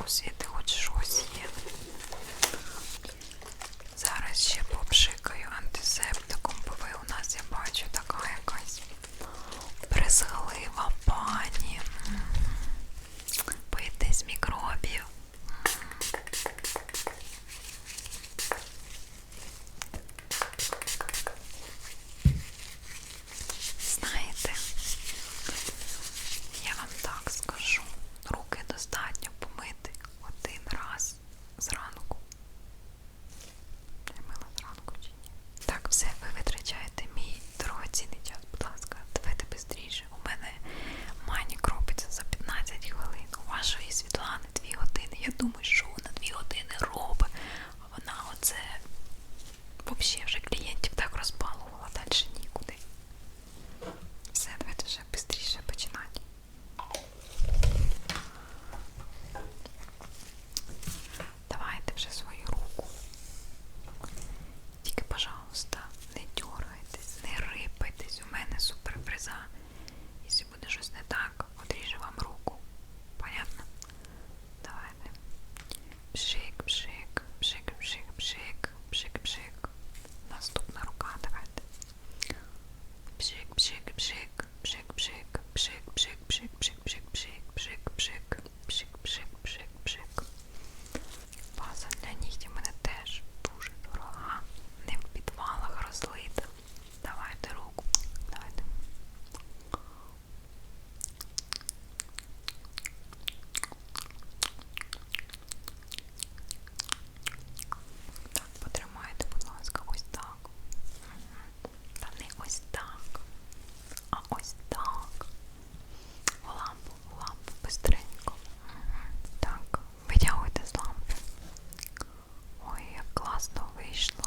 você é Классно вийшло.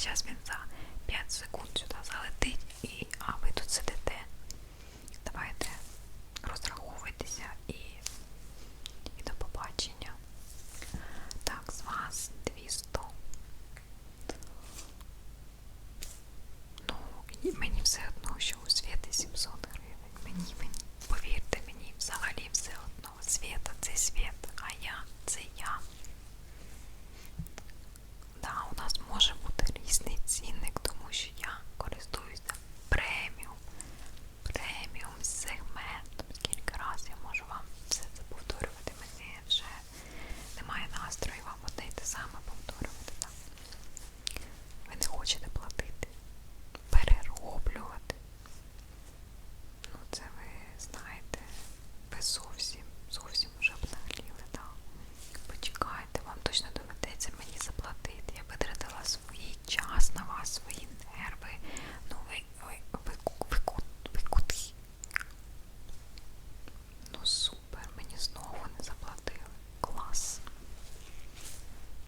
Зараз він за 5 секунд сюди залетить